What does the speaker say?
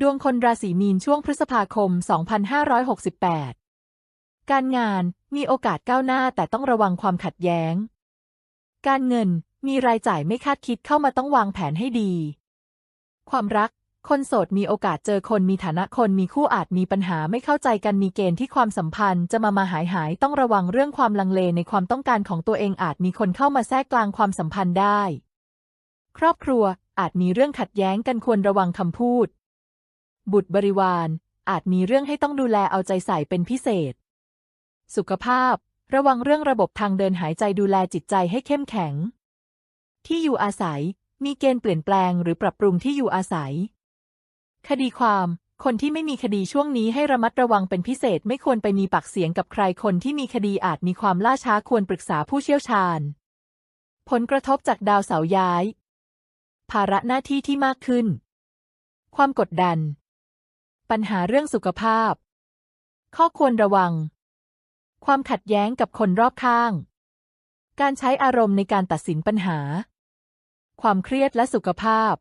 ดวงคนราศีมีนช่วงพฤษภาคม 2568 การงานมีโอกาสก้าวหน้าแต่ต้องระวังความขัดแย้ง การเงินมีรายจ่ายไม่คาดคิดเข้ามาต้องวางแผนให้ดี ความรัก คนโสดมีโอกาสเจอคนมีฐานะคนมีคู่อาจมีปัญหาไม่เข้าใจกันมีเกณฑ์ที่ความสัมพันธ์จะมามาหายหายต้องระวังเรื่องความลังเลในความต้องการของตัวเองอาจมีคนเข้ามาแทรกกลางความสัมพันธ์ได้ ครอบครัวอาจมีเรื่องขัดแย้งกันควรระวังคำพูด บุตรบริวาร อาจมีเรื่องให้ต้องดูแลเอาใจใส่เป็นพิเศษ สุขภาพ ระวังเรื่องระบบทางเดินหายใจดูแลจิตใจให้เข้มแข็ง ที่อยู่อาศัย มีเกณฑ์เปลี่ยนแปลงหรือปรับปรุงที่อยู่อาศัย คดีความ คนที่ไม่มีคดีช่วงนี้ให้ระมัดระวังเป็นพิเศษไม่ควรไปมีปากเสียงกับใครคนที่มีคดีอาจมีความล่าช้าควรปรึกษาผู้เชี่ยวชาญ ผลกระทบจากดาวเสาร์ย้าย ภาระหน้าที่ที่มากขึ้น ความกดดัน ปัญหาเรื่องสุขภาพ ข้อควรระวัง ความขัดแย้งกับคนรอบข้าง การใช้อารมณ์ในการตัดสินปัญหา ความเครียดและสุขภาพ